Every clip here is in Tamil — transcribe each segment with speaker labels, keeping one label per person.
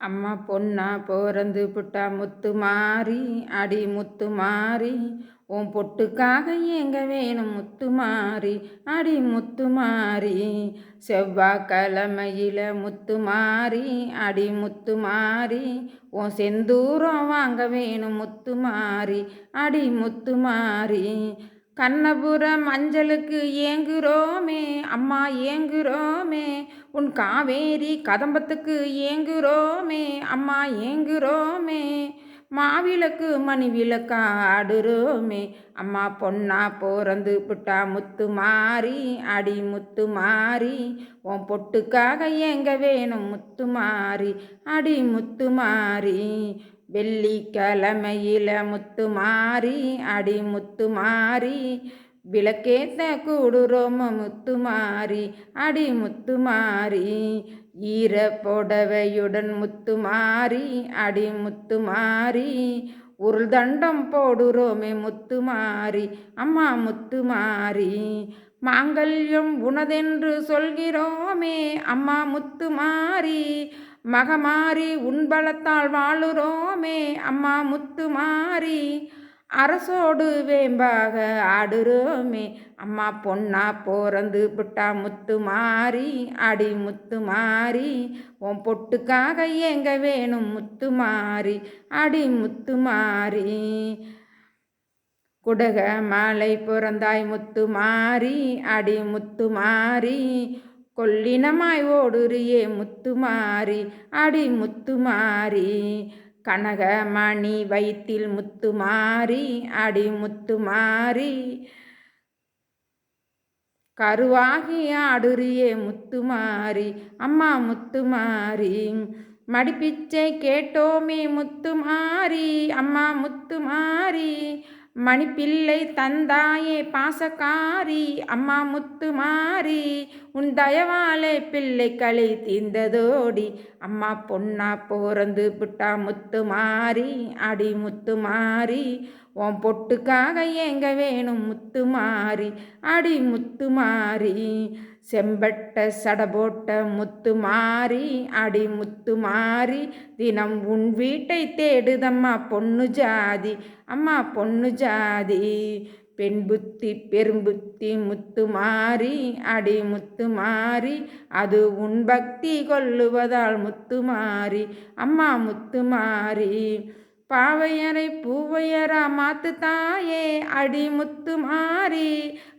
Speaker 1: அம்மா பொண்ணா பிறந்து புட்டா முத்து மாறி அடி முத்து மாறி உன் பொட்டுக்காக எங்க வேணும் முத்து மாறி அடி முத்து மாறி. செவ்வாய்க்கிழமையில் முத்து மாறி அடி முத்து மாறி உன் செந்தூரம் வாங்க வேணும் முத்து மாறி அடி முத்து மாறி. கண்ணபுரம் மஞ்சளுக்கு ஏங்குறோமே அம்மா ஏங்குறோமே. உன் காவேரி கதம்பத்துக்கு ஏங்குறோமே அம்மா ஏங்குறோமே. மாவிளக்கு மணி விளக்கா ஆடுறோமே அம்மா பொண்ணா போறந்து புட்டா முத்து மாறி அடி முத்து மாறி. உன் பொட்டுக்காக ஏங்க வேணும் முத்து மாறி அடி முத்து மாறி. வெள்ளிக்கிழமையில முத்து மாறி அடி முத்து மாறி விளக்கேத்த கூடுறோம முத்து மாறி அடி முத்து மாறி ஈர புடவையுடன் முத்து மாறி அடி முத்து மாறி உருள் தண்டம் போடுறோமே முத்து மாறி அம்மா முத்து மாறி மாங்கல்யம் உனதென்று சொல்கிறோமே அம்மா முத்து மகமாரி உண்பலத்தால் வாழுறோமே அம்மா முத்து மாறி அரசோடு வேம்பாக ஆடுறோமே அம்மா பொண்ணா போறந்து புட்டா முத்து மாறி அடி முத்து மாறி உன் பொட்டுக்காக ஏங்க வேணும் முத்து மாறி அடி முத்து மாறி குடக மாலை பிறந்தாய் முத்து மாறி அடி முத்து மாறி கொல்லினமாய் ஓடுறியே முத்து மாறி அடி முத்து மாறி கனகமணி வயிற்றில் முத்து மாறி அடி முத்து மாறி கருவாகி ஆடுறியே முத்து மாறி அம்மா முத்து மாறி மடிப்பிச்சை கேட்டோமே முத்து மாறி அம்மா முத்து மாறி மணிப்பிள்ளை தந்தாயே பாசக்காரி அம்மா முத்து மாறி. உன் தயவாலே பிள்ளை களி தீந்ததோடி அம்மா பொண்ணா போறந்து புட்டா முத்து மாறி அடி முத்து மாறி. உன் பொட்டுக்காக எங்க வேணும் முத்து மாறி? அடி முத்து மாறி. செம்பட்ட சடபோட்ட முத்து மாறி. அடி முத்து மாறி. தினம் உன் வீட்டை தேடுதம்மா பொண்ணு ஜாதி. அம்மா பொண்ணு ஜாதி. பெண் புத்தி பெரும்புத்தி முத்து மாறி. அடி முத்து மாறி. அது உன் பக்தி கொள்ளுவதால் முத்து மாறி. அம்மா முத்து மாறி. பாவையரை பூவையரா மாத்து தாயே அடி முத்து மாறி.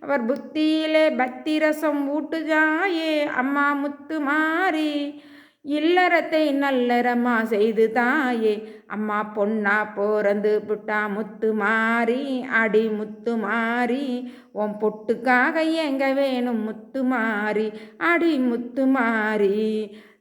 Speaker 1: அவர் புத்தியிலே பக்தி ரசம் ஊட்டுதாயே அம்மா முத்து மாறி. இல்லறத்தை நல்லறமா செய்து தாயே அம்மா பொண்ணா போறந்து புட்டா முத்து மாறி அடி முத்து மாறி. உன் பொட்டுக்காக எங்க வேணும் முத்து மாறி அடி முத்து மாறி.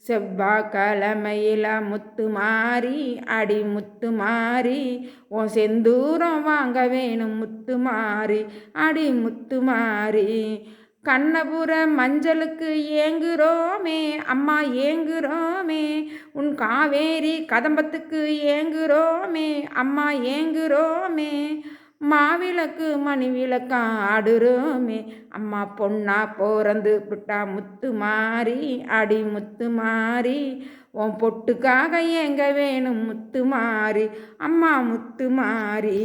Speaker 1: செவ்வாய்க்கிழமையில முத்து மாறி அடி முத்து மாறி ஓ செந்தூரம் வாங்க வேணும் முத்து மாறி அடி முத்து மாறி. கண்ணபுர மஞ்சளுக்கு ஏங்குறோமே அம்மா ஏங்குறோமே உன் காவேரி கதம்பத்துக்கு ஏங்குறோமே அம்மா ஏங்குறோமே. மாவிளக்கு மணி விளக்கம் ஆடுறோமே அம்மா பொண்ணா போறந்து விட்டா முத்து மாறி அடி முத்து மாறி. உன் பொட்டுக்காக எங்க வேணும் முத்து மாறி? அம்மா முத்து மாறி.